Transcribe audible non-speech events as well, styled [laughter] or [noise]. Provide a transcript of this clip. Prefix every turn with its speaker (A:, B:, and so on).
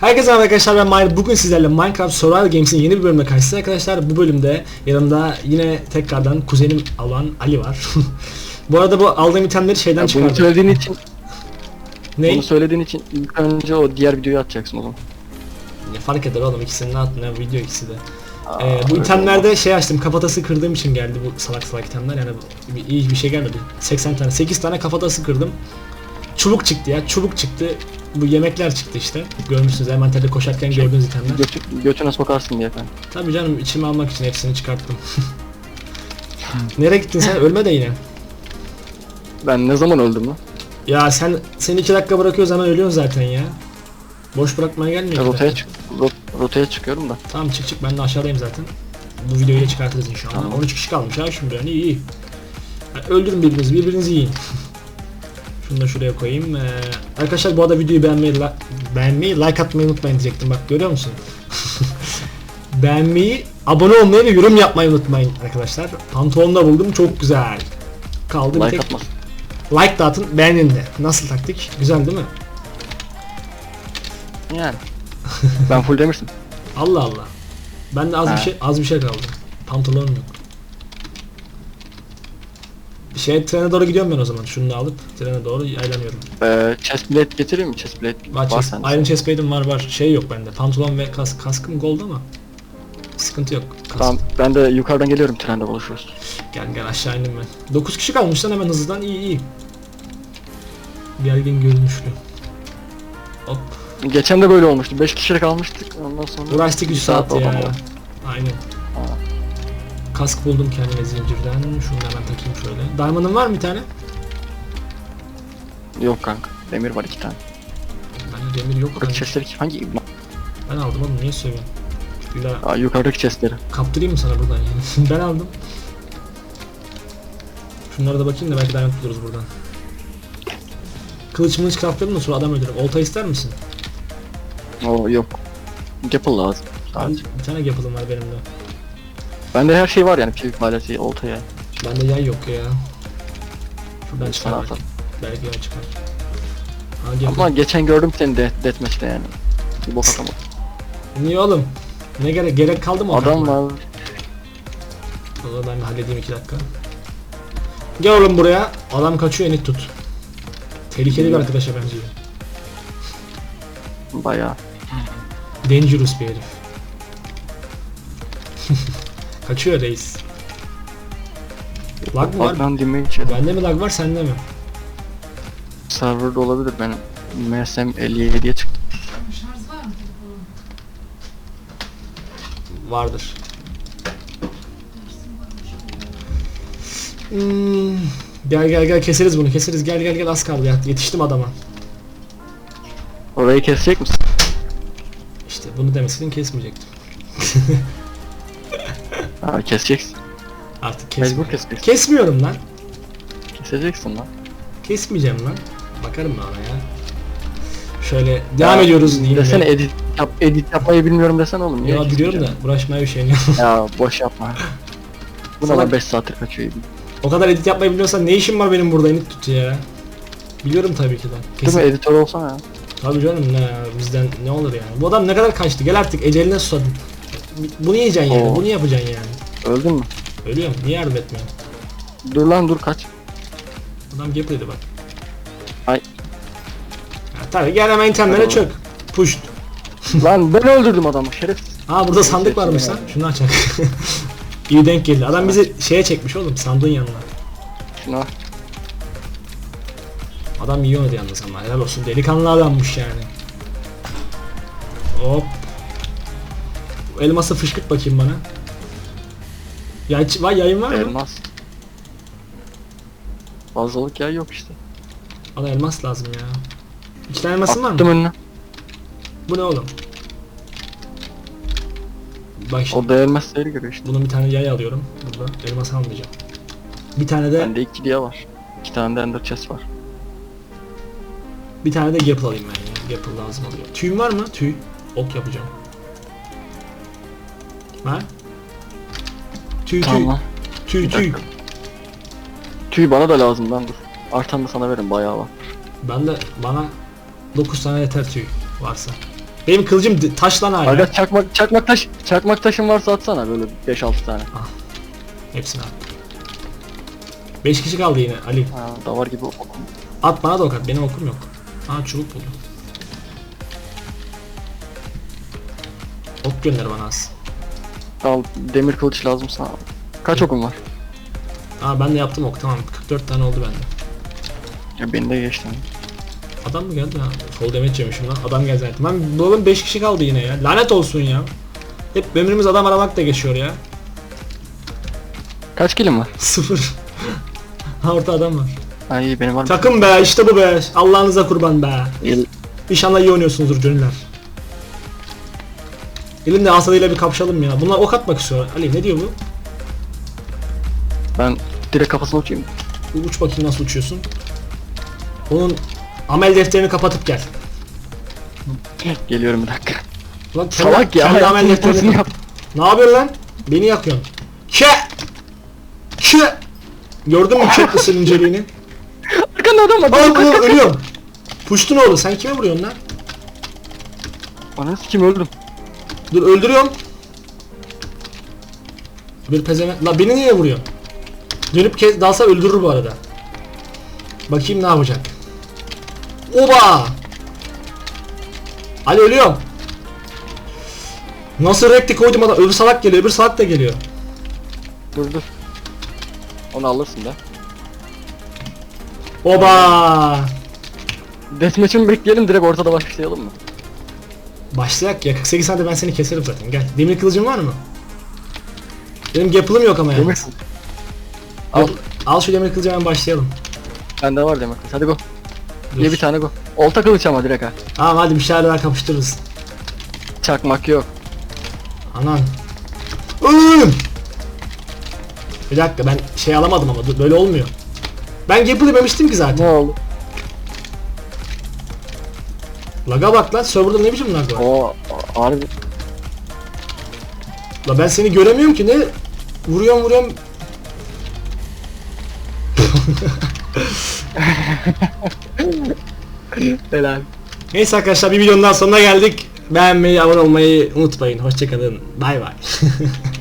A: Herkese merhaba arkadaşlar ben Mahir. Bugün sizlerle Minecraft Survival Games'in yeni bir bölümüne karşınızdayım arkadaşlar. Bu bölümde yanımda yine tekrardan kuzenim olan Ali var. [laughs] bu arada bu aldığım itemleri şeyden
B: Ya bunu
A: çıkardım.
B: söylediğin için,
A: Ne?
B: bunu söylediğin için ilk önce o diğer videoyu atacaksın oğlum.
A: Ne fark eder oğlum ikisinin ne attı ne video ikisi de.
B: Aa,
A: Ee, bu itemlerde şey açtım kafatası kırdığım için geldi bu salak salak itemler yani bir, iyi bir şey gelmedi. 80 tane 8 tane kafatası kırdım. Çubuk çıktı ya çubuk çıktı. Bu yemekler çıktı işte. Görmüşsünüz envanterde koşarken gördüğünüz itemler.
B: Götü, götüne sokarsın diye efendim.
A: Tabii canım içime almak için hepsini çıkarttım. [laughs] Nereye gittin sen? [laughs] Ölme de yine.
B: Ben ne zaman öldüm lan?
A: Ya sen seni iki dakika bırakıyoruz hemen ölüyorsun zaten ya. Boş bırakmaya gelmiyor.
B: Rotaya çık, rot, rotaya çıkıyorum da.
A: Tamam çık çık ben de aşağıdayım zaten. Bu videoyu da çıkartırız inşallah.
B: Tamam.
A: 13 kişi kalmış ha şimdi yani iyi. Yani öldürün birbirinizi, birbirinizi yiyin. [laughs] Şunu da şuraya koyayım. Ee, arkadaşlar bu arada videoyu beğenmeyi, la- beğenmeyi, like atmayı unutmayın diyecektim bak görüyor musun? [laughs] beğenmeyi, abone olmayı ve yorum yapmayı unutmayın arkadaşlar. Pantolonda buldum çok güzel. Kaldı bir
B: Like
A: tek
B: atmasın.
A: like da atın beğenin de. Nasıl taktik? Güzel değil mi?
B: Yani. ben full demirsin.
A: Allah Allah. Ben de az bir
B: Ha.
A: şey az bir şey kaldı. Pantolonum yok. Şey trene doğru gidiyorum ben o zaman. Şunu da alıp trene doğru yaylanıyorum.
B: Ee, chest plate getireyim mi? Chest plate
A: Var,
B: var
A: chest,
B: sende.
A: Iron chest plate'im var var. Şey yok bende. Pantolon ve kask. Kaskım gold ama. Sıkıntı yok. Kask.
B: Tamam ben de yukarıdan geliyorum trende buluşuruz.
A: Gel gel aşağı indim ben. 9 kişi kalmış lan hemen hızlıdan iyi iyi. Gergin görünüşlü. Hop.
B: Geçen de böyle olmuştu. 5 kişilik kalmıştık. Ondan sonra
A: Uğraştık 3
B: bir
A: saat,
B: oldu
A: ya. Aynen.
B: Aa.
A: Kask buldum kendime zincirden. Şunu hemen takayım şöyle. Diamond'ın var mı bir tane?
B: Yok kanka. Demir var iki tane.
A: Bende demir yok. Kanka.
B: chestleri? Hangi?
A: Ben aldım oğlum niye söylüyorsun? Daha
B: Aa, yukarıdaki chestleri.
A: kaptırayım mı sana buradan yani? [laughs] ben aldım. Şunlara da bakayım da belki diamond buluruz buradan. Kılıç mılıç craftlayalım da sonra adam öldürürüm. Olta ister misin?
B: Oo yok. Gapple lazım.
A: Ben, bir tane yapılım var benim de.
B: Bende her şey var yani. PvP aleti, oltaya.
A: Bende yay yok ya. Şuradan çıkar
B: Sana
A: belki.
B: atalım.
A: Belki yay çıkar. Ha, gel.
B: Ama geçen gördüm seni de deathmatch'te yani. Bir bok atamadım.
A: Niye oğlum? Ne gerek gerek kaldı mı? o
B: Adam
A: takıma?
B: var.
A: O zaman ben bir halledeyim iki dakika. Gel oğlum buraya. Adam kaçıyor enit tut. Tehlikeli bir arkadaşa benziyor.
B: Bayağı.
A: Dangerous bir herif. [laughs] kaçıyor reis. Lag mı var?
B: Damage yedi.
A: Bende mi lag var sende mi?
B: Server'da olabilir benim. MSM 57'ye çıktı.
C: Şarj var mı?
A: Vardır. Hmm, gel gel gel keseriz bunu keseriz gel gel gel az kaldı ya yetiştim adama.
B: Orayı kesecek misin?
A: Bunu demeseydin kesmeyecektim. [laughs]
B: Ha keseceksin.
A: Artık
B: Mecbur
A: kesmiyorum.
B: keseceksin.
A: Kesmiyorum lan.
B: Keseceksin lan.
A: Kesmeyeceğim lan. Bakarım ben ona ya. Şöyle devam
B: Ya,
A: ediyoruz diyeyim.
B: Desene
A: de.
B: edit yap, edit yapmayı bilmiyorum desene oğlum. Niye
A: Ya biliyorum da
B: keseceksin?
A: uğraşmaya üşeniyorum.
B: Ya boş yapma. [laughs] Buna
A: Salak.
B: da 5 saattir kaçıyor edit.
A: o kadar edit yapmayı biliyorsan ne işin var benim burada edit tut ya. Biliyorum tabii ki de.
B: Değil
A: Kesin.
B: mi editör olsana ya.
A: Tabii canım ne ya, bizden ne olur yani. Bu adam ne kadar kaçtı gel artık eceline susadın. Bunu yiyeceksin yani
B: Oo.
A: bunu yapacaksın yani.
B: Öldün mü?
A: Ölüyorum niye yardım etmiyorsun?
B: Dur lan dur kaç.
A: Adam gap dedi bak.
B: Ay.
A: Ya, tabii gel hemen itemlere
B: Tamam.
A: çök. Push.
B: lan ben öldürdüm adamı şerefsiz.
A: Aa burada sandık varmış lan. Şunu açak. [laughs] İyi denk geldi. Adam bizi şeye çekmiş oğlum sandığın yanına.
B: Şuna
A: Adam yiyordu yalnız ama helal olsun delikanlı adammış yani. Hop. Elması fışkırt bakayım bana. Yay, var yayın var mı?
B: elmas. Fazlalık ya yok işte.
A: Bana elmas lazım ya. İki tane elmasın var mı?
B: Attım önüne.
A: Bu ne oğlum? Bak şimdi
B: O da elmas seyri görüyor işte.
A: bunun bir tane yay alıyorum burada. Elmas almayacağım. Bir tane de
B: Bende iki diye var. İki tane de ender chest var.
A: Bir tane de gapple alayım ben ya. Gapple lazım oluyor. Tüyüm var mı? Tüy. Ok yapacağım. Ha? Tüy tüy.
B: Tamam.
A: Tüy
B: Bir
A: tüy.
B: dakika. Tüy bana da lazım lan dur. Artan da sana verin bayağı var.
A: Ben de bana 9 tane yeter tüy varsa. Benim kılıcım di- taş lan hala.
B: Aga çakmak çakmak taş çakmak taşın varsa atsana böyle 5-6 tane.
A: Hepsini at. 5 kişi kaldı yine Ali.
B: Ha, davar gibi okum.
A: At bana da ok at. Benim okum yok. Aa çubuk buldum. Ok gönder bana az.
B: Al demir kılıç lazım sana. Kaç okum var?
A: Aa ben de yaptım ok tamam. 44 tane oldu bende.
B: Ya beni de geçti.
A: Adam mı geldi ha? Fall damage yemişim lan. Adam geldi zaten. Ben bulalım 5 kişi kaldı yine ya. Lanet olsun ya. Hep ömrümüz adam aramak da geçiyor ya.
B: Kaç kilim var? [laughs]
A: Sıfır. ha orta adam var.
B: Ay benim var?
A: Takım be işte bu be. Allah'ınıza kurban be.
B: El,
A: İnşallah iyi oynuyorsunuzdur gönüller. Elimde asadıyla bir kapışalım ya. Bunlar ok atmak istiyor. Ali ne diyor bu?
B: ben direkt kafasına uçayım.
A: Uç bakayım nasıl uçuyorsun. Onun amel defterini kapatıp gel.
B: Geliyorum bir dakika.
A: Ulan kendi-
B: Salak ya.
A: kendi amel defterini
B: yap.
A: Ne yapıyorsun lan? Beni yakıyorsun. Ke! Ke! Gördün mü Katniss'in inceliğini? [laughs]
B: Adam var.
A: Al
B: Kaç, kaç,
A: ölüyorum. Puştun oğlu sen kime vuruyorsun lan?
B: Ananı sikim öldüm.
A: Dur öldürüyorum. Bir pezevenk. La beni niye vuruyorsun? Dönüp kez dalsa öldürür bu arada. Bakayım ne yapacak. Oba! Ali ölüyorum. Nasıl rekti koydum adam. Öbür salak geliyor, öbür salak da geliyor.
B: Dur dur. Onu alırsın da.
A: Oba!
B: Deathmatch'ı bekleyelim direkt ortada başlayalım mı?
A: Başlayak ya 48 sanitte ben seni keserim zaten gel. Demir kılıcın var mı? Benim gapılım yok ama ya.
B: Demir.
A: Al. Al şu demir kılıcı hemen başlayalım.
B: Bende var demek. Hadi go.
A: Dur.
B: Ye bir tane go. Olta kılıç ama direkt ha.
A: Tamam hadi bir şeyler daha kapıştırırız.
B: Çakmak yok.
A: Anan. Ölüm. Bir dakika ben şey alamadım ama böyle olmuyor. Ben Gapple dememiştim ki zaten.
B: Ne oldu?
A: Laga bak lan serverda ne biçim lag var.
B: O harbi.
A: La ben seni göremiyorum ki ne vuruyorum vuruyorum. [laughs]
B: Helal.
A: Neyse arkadaşlar bir videonun daha sonuna geldik. Beğenmeyi, abone olmayı unutmayın. Hoşçakalın. Bay bay. [laughs]